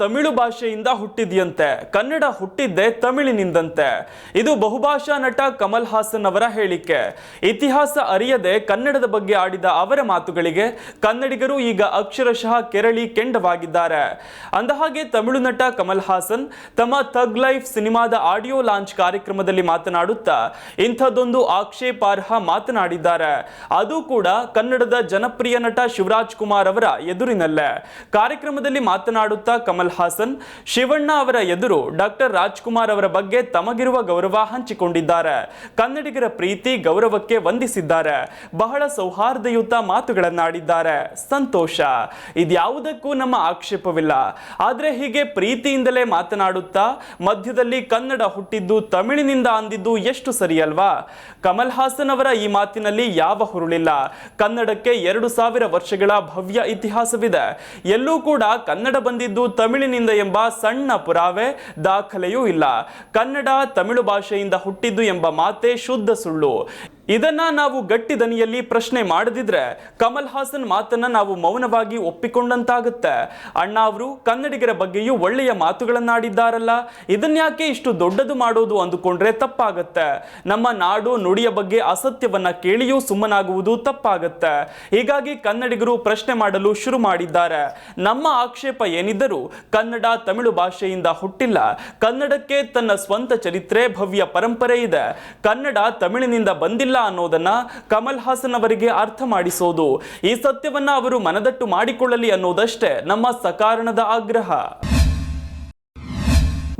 ತಮಿಳು ಭಾಷೆಯಿಂದ ಹುಟ್ಟಿದೆಯಂತೆ. ಕನ್ನಡ ಹುಟ್ಟಿದ್ದೆ ತಮಿಳಿನಿಂದಂತೆ. ಇದು ಬಹುಭಾಷಾ ನಟ ಕಮಲ್ ಹಾಸನ್ ಅವರ ಹೇಳಿಕೆ. ಇತಿಹಾಸ ಅರಿಯದೆ ಕನ್ನಡದ ಬಗ್ಗೆ ಆಡಿದ ಅವರ ಮಾತುಗಳಿಗೆ ಕನ್ನಡಿಗರು ಈಗ ಅಕ್ಷರಶಃ ಕೆರಳಿ ಕೆಂಡವಾಗಿದ್ದಾರೆ. ಅಂದಹಾಗೆ ತಮಿಳು ನಟ ಕಮಲ್ ಹಾಸನ್ ತಮ್ಮ ಥಗ್ ಲೈಫ್ ಸಿನಿಮಾದ ಆಡಿಯೋ ಲಾಂಚ್ ಕಾರ್ಯಕ್ರಮದಲ್ಲಿ ಮಾತನಾಡುತ್ತಾ ಇಂಥದ್ದೊಂದು ಆಕ್ಷೇಪಾರ್ಹ ಮಾತನಾಡಿದ್ದಾರೆ. ಅದು ಕೂಡ ಕನ್ನಡದ ಜನಪ್ರಿಯ ನಟ ಶಿವರಾಜ್ ಕುಮಾರ್ ಅವರ ಎದುರಿನಲ್ಲೇ. ಕಾರ್ಯಕ್ರಮದಲ್ಲಿ ಮಾತನಾಡುತ್ತಾ ಕಮಲ್ ಹಾಸನ್, ಶಿವಣ್ಣ ಅವರ ಎದುರು ಡಾಕ್ಟರ್ ರಾಜ್ಕುಮಾರ್ ಅವರ ಬಗ್ಗೆ ತಮಗಿರುವ ಗೌರವ ಹಂಚಿಕೊಂಡಿದ್ದಾರೆ. ಕನ್ನಡಿಗರ ಪ್ರೀತಿ ಗೌರವಕ್ಕೆ ವಂದಿಸಿದ್ದಾರೆ. ಬಹಳ ಸೌಹಾರ್ದಯುತ ಮಾತುಗಳನ್ನಾಡಿದ್ದಾರೆ. ಸಂತೋಷ. ಇದ್ಯಾವುದಕ್ಕೂ ನಮ್ಮ ಆಕ್ಷೇಪವಿಲ್ಲ. ಆದರೆ ಹೀಗೆ ಪ್ರೀತಿಯಿಂದಲೇ ಮಾತನಾಡುತ್ತಾ ಮಧ್ಯದಲ್ಲಿ ಕನ್ನಡ ಹುಟ್ಟಿದ್ದು ತಮಿಳಿನಿಂದ ಅಂದಿದ್ದು ಎಷ್ಟು ಸರಿಯಲ್ವಾ? ಕಮಲ್ ಹಾಸನ್ ಅವರ ಈ ಮಾತಿನಲ್ಲಿ ಯಾವ ಹುರುಳಿಲ್ಲ. ಕನ್ನಡಕ್ಕೆ ಎರಡು ಸಾವಿರ ವರ್ಷಗಳ ಭವ್ಯ ಇತಿಹಾಸವಿದೆ. ಎಲ್ಲೂ ಕೂಡ ಕನ್ನಡ ಬಂದಿದ್ದು ತಮಿಳಿನಿಂದ ಎಂಬ ಸಣ್ಣ ಪುರಾವೆ ದಾಖಲೆಯೂ ಇಲ್ಲ. ಕನ್ನಡ ತಮಿಳು ಭಾಷೆಯಿಂದ ಹುಟ್ಟಿದ್ದು ಎಂಬ ಮಾತೇ ಶುದ್ಧ ಸುಳ್ಳು. ಇದನ್ನ ನಾವು ಗಟ್ಟಿ ದನಿಯಲ್ಲಿ ಪ್ರಶ್ನೆ ಮಾಡದಿದ್ರೆ ಕಮಲ್ ಹಾಸನ್ ಮಾತನ್ನ ನಾವು ಮೌನವಾಗಿ ಒಪ್ಪಿಕೊಂಡಂತಾಗುತ್ತೆ. ಅಣ್ಣ ಅವರು ಕನ್ನಡಿಗರ ಬಗ್ಗೆಯೂ ಒಳ್ಳೆಯ ಮಾತುಗಳನ್ನಾಡಿದ್ದಾರಲ್ಲ. ಇದನ್ಯಾಕೆ ಇಷ್ಟು ದೊಡ್ಡದು ಮಾಡೋದು ಅಂದುಕೊಂಡ್ರೆ ತಪ್ಪಾಗತ್ತೆ. ನಮ್ಮ ನಾಡು ನುಡಿಯ ಬಗ್ಗೆ ಅಸತ್ಯವನ್ನ ಕೇಳಿಯೂ ಸುಮ್ಮನಾಗುವುದು ತಪ್ಪಾಗತ್ತೆ. ಹೀಗಾಗಿ ಕನ್ನಡಿಗರು ಪ್ರಶ್ನೆ ಮಾಡಲು ಶುರು ಮಾಡಿದ್ದಾರೆ. ನಮ್ಮ ಆಕ್ಷೇಪ ಏನಿದ್ದರೂ ಕನ್ನಡ ತಮಿಳು ಭಾಷೆಯಿಂದ ಹುಟ್ಟಿಲ್ಲ. ಕನ್ನಡಕ್ಕೆ ತನ್ನ ಸ್ವಂತ ಚರಿತ್ರೆ, ಭವ್ಯ ಪರಂಪರೆ ಇದೆ. ಕನ್ನಡ ತಮಿಳಿನಿಂದ ಬಂದಿಲ್ಲ ಅನ್ನೋದನ್ನ ಕಮಲ್ ಹಾಸನ್ ಅವರಿಗೆ ಅರ್ಥ ಮಾಡಿಸೋದು. ಈ ಸತ್ಯವನ್ನ ಅವರು ಮನದಟ್ಟು ಮಾಡಿಕೊಳ್ಳಲಿ ಅನ್ನೋದಷ್ಟೇ ನಮ್ಮ ಸಕಾರಣದ ಆಗ್ರಹ.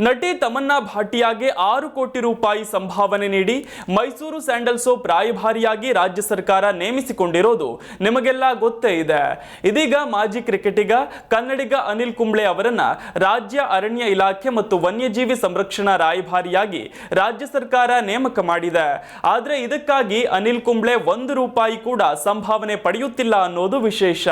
ನಟಿ ತಮನ್ನಾ ಭಾಟಿಯಾಗೆ ಆರು ಕೋಟಿ ರೂಪಾಯಿ ಸಂಭಾವನೆ ನೀಡಿ ಮೈಸೂರು ಸ್ಯಾಂಡಲ್ ಸೋಪ್ ರಾಯಭಾರಿಯಾಗಿ ರಾಜ್ಯ ಸರ್ಕಾರ ನೇಮಿಸಿಕೊಂಡಿರೋದು ನಿಮಗೆಲ್ಲ ಗೊತ್ತೇ ಇದೆ. ಇದೀಗ ಮಾಜಿ ಕ್ರಿಕೆಟಿಗ, ಕನ್ನಡಿಗ ಅನಿಲ್ ಕುಂಬ್ಳೆ ಅವರನ್ನ ರಾಜ್ಯ ಅರಣ್ಯ ಇಲಾಖೆ ಮತ್ತು ವನ್ಯಜೀವಿ ಸಂರಕ್ಷಣಾ ರಾಯಭಾರಿಯಾಗಿ ರಾಜ್ಯ ಸರ್ಕಾರ ನೇಮಕ ಮಾಡಿದೆ. ಆದರೆ ಇದಕ್ಕಾಗಿ ಅನಿಲ್ ಕುಂಬ್ಳೆ ಒಂದು ರೂಪಾಯಿ ಕೂಡ ಸಂಭಾವನೆ ಪಡೆಯುತ್ತಿಲ್ಲ ಅನ್ನೋದು ವಿಶೇಷ.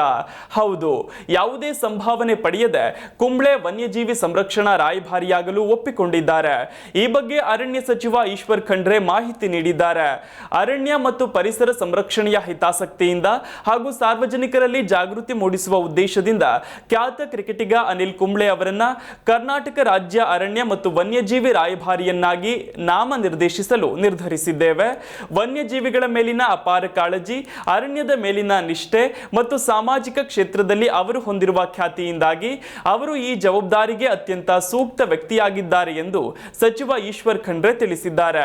ಹೌದು, ಯಾವುದೇ ಸಂಭಾವನೆ ಪಡೆಯದೆ ಕುಂಬ್ಳೆ ವನ್ಯಜೀವಿ ಸಂರಕ್ಷಣಾ ರಾಯಭಾರಿಯಾಗಲು ಒಪ್ಪಿಕೊಂಡಿದ್ದಾರೆ. ಈ ಬಗ್ಗೆ ಅರಣ್ಯ ಸಚಿವ ಈಶ್ವರ್ ಖಂಡ್ರೆ ಮಾಹಿತಿ ನೀಡಿದ್ದಾರೆ. ಅರಣ್ಯ ಮತ್ತು ಪರಿಸರ ಸಂರಕ್ಷಣೆಯ ಹಿತಾಸಕ್ತಿಯಿಂದ ಹಾಗೂ ಸಾರ್ವಜನಿಕರಲ್ಲಿ ಜಾಗೃತಿ ಮೂಡಿಸುವ ಉದ್ದೇಶದಿಂದ ಖ್ಯಾತ ಕ್ರಿಕೆಟಿಗ ಅನಿಲ್ ಕುಂಬ್ಳೆ ಅವರನ್ನ ಕರ್ನಾಟಕ ರಾಜ್ಯ ಅರಣ್ಯ ಮತ್ತು ವನ್ಯಜೀವಿ ರಾಯಭಾರಿಯನ್ನಾಗಿ ನಾಮ ನಿರ್ದೇಶಿಸಲು ನಿರ್ಧರಿಸಿದ್ದೇವೆ. ವನ್ಯಜೀವಿಗಳ ಮೇಲಿನ ಅಪಾರ ಕಾಳಜಿ, ಅರಣ್ಯದ ಮೇಲಿನ ನಿಷ್ಠೆ ಮತ್ತು ಸಾಮಾಜಿಕ ಕ್ಷೇತ್ರದಲ್ಲಿ ಅವರು ಹೊಂದಿರುವ ಖ್ಯಾತಿಯಿಂದಾಗಿ ಅವರು ಈ ಜವಾಬ್ದಾರಿಗೆ ಅತ್ಯಂತ ಸೂಕ್ತ ವ್ಯಕ್ತಿಯಾಗಿದ್ದಾರೆ ಎಂದು ಸಚಿವ ಈಶ್ವರ್ ಖಂಡ್ರೆ ತಿಳಿಸಿದ್ದಾರೆ.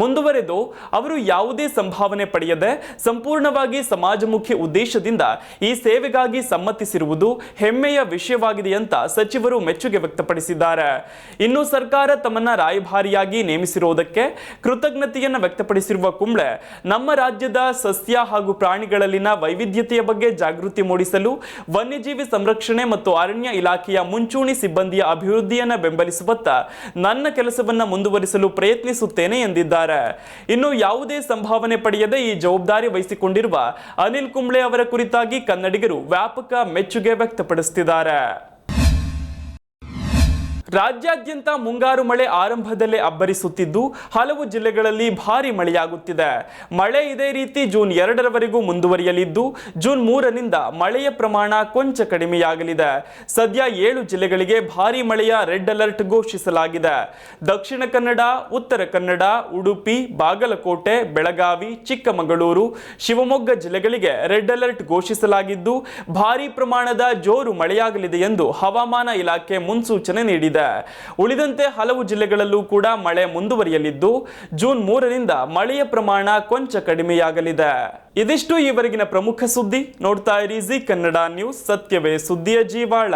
ಮುಂದುವರೆದು ಅವರು ಯಾವುದೇ ಸಂಭಾವನೆ ಪಡೆಯದೆ ಸಂಪೂರ್ಣವಾಗಿ ಸಮಾಜಮುಖಿ ಉದ್ದೇಶದಿಂದ ಈ ಸೇವೆಗಾಗಿ ಸಮ್ಮತಿಸಿರುವುದು ಹೆಮ್ಮೆಯ ವಿಷಯವಾಗಿದೆ ಅಂತ ಸಚಿವರು ಮೆಚ್ಚುಗೆ ವ್ಯಕ್ತಪಡಿಸಿದ್ದಾರೆ. ಇನ್ನು ಸರ್ಕಾರ ತಮ್ಮನ್ನ ರಾಯಭಾರಿಯಾಗಿ ನೇಮಿಸಿರುವುದಕ್ಕೆ ಕೃತಜ್ಞತೆಯನ್ನು ವ್ಯಕ್ತಪಡಿಸಿರುವ ಕುಂಬ್ಳೆ ನಮ್ಮ ರಾಜ್ಯದ ಸಸ್ಯ ಹಾಗೂ ಪ್ರಾಣಿಗಳಲ್ಲಿನ ವೈವಿಧ್ಯತೆಯ ಬಗ್ಗೆ ಜಾಗೃತಿ ಮೂಡಿಸಲು ವನ್ಯಜೀವಿ ಸಂರಕ್ಷಣೆ ಮತ್ತು ಅರಣ್ಯ ಇಲಾಖೆಯ ಮುಂಚೂಣಿ ಸಿಬ್ಬಂದಿಯ ಅಭಿವೃದ್ಧಿಯನ್ನ ನನ್ನ ಕೆಲಸವನ್ನ ಮುಂದುವರಿಸಲು ಪ್ರಯತ್ನಿಸುತ್ತೇನೆ ಎಂದಿದ್ದಾರೆ. ಇನ್ನು ಯಾವುದೇ ಸಂಭಾವನೆ ಪಡೆಯದೆ ಈ ಜವಾಬ್ದಾರಿ ವಹಿಸಿಕೊಂಡಿರುವ ಅನಿಲ್ ಕುಂಬ್ಳೆ ಅವರ ಕುರಿತಾಗಿ ಕನ್ನಡಿಗರು ವ್ಯಾಪಕ ಮೆಚ್ಚುಗೆ ವ್ಯಕ್ತಪಡಿಸುತ್ತಿದ್ದಾರೆ. ರಾಜ್ಯಾದ್ಯಂತ ಮುಂಗಾರು ಮಳೆ ಆರಂಭದಲ್ಲೇ ಅಬ್ಬರಿಸುತ್ತಿದ್ದು, ಹಲವು ಜಿಲ್ಲೆಗಳಲ್ಲಿ ಭಾರಿ ಮಳೆಯಾಗುತ್ತಿದೆ. ಮಳೆ ಇದೇ ರೀತಿ ಜೂನ್ ಎರಡರವರೆಗೂ ಮುಂದುವರಿಯಲಿದ್ದು, ಜೂನ್ ಮೂರರಿಂದ ಮಳೆಯ ಪ್ರಮಾಣ ಕೊಂಚ ಕಡಿಮೆಯಾಗಲಿದೆ. ಸದ್ಯ ಏಳು ಜಿಲ್ಲೆಗಳಿಗೆ ಭಾರಿ ಮಳೆಯ ರೆಡ್ ಅಲರ್ಟ್ ಘೋಷಿಸಲಾಗಿದೆ. ದಕ್ಷಿಣ ಕನ್ನಡ, ಉತ್ತರ ಕನ್ನಡ, ಉಡುಪಿ, ಬಾಗಲಕೋಟೆ, ಬೆಳಗಾವಿ, ಚಿಕ್ಕಮಗಳೂರು, ಶಿವಮೊಗ್ಗ ಜಿಲ್ಲೆಗಳಿಗೆ ರೆಡ್ ಅಲರ್ಟ್ ಘೋಷಿಸಲಾಗಿದ್ದು, ಭಾರಿ ಪ್ರಮಾಣದ ಜೋರು ಮಳೆಯಾಗಲಿದೆ ಎಂದು ಹವಾಮಾನ ಇಲಾಖೆ ಮುನ್ಸೂಚನೆ ನೀಡಿದೆ. ಉಳಿದಂತೆ ಹಲವು ಜಿಲ್ಲೆಗಳಲ್ಲೂ ಕೂಡ ಮಳೆ ಮುಂದುವರಿಯಲಿದ್ದು, ಜೂನ್ ಮೂರರಿಂದ ಮಳೆಯ ಪ್ರಮಾಣ ಕೊಂಚ ಕಡಿಮೆಯಾಗಲಿದೆ. ಇದಿಷ್ಟು ಈವರೆಗಿನ ಪ್ರಮುಖ ಸುದ್ದಿ. ನೋಡ್ತಾ ಇರಿ ಜಿ ಕನ್ನಡ ನ್ಯೂಸ್, ಸತ್ಯವೇ ಸುದ್ದಿಯ ಜೀವಾಳ.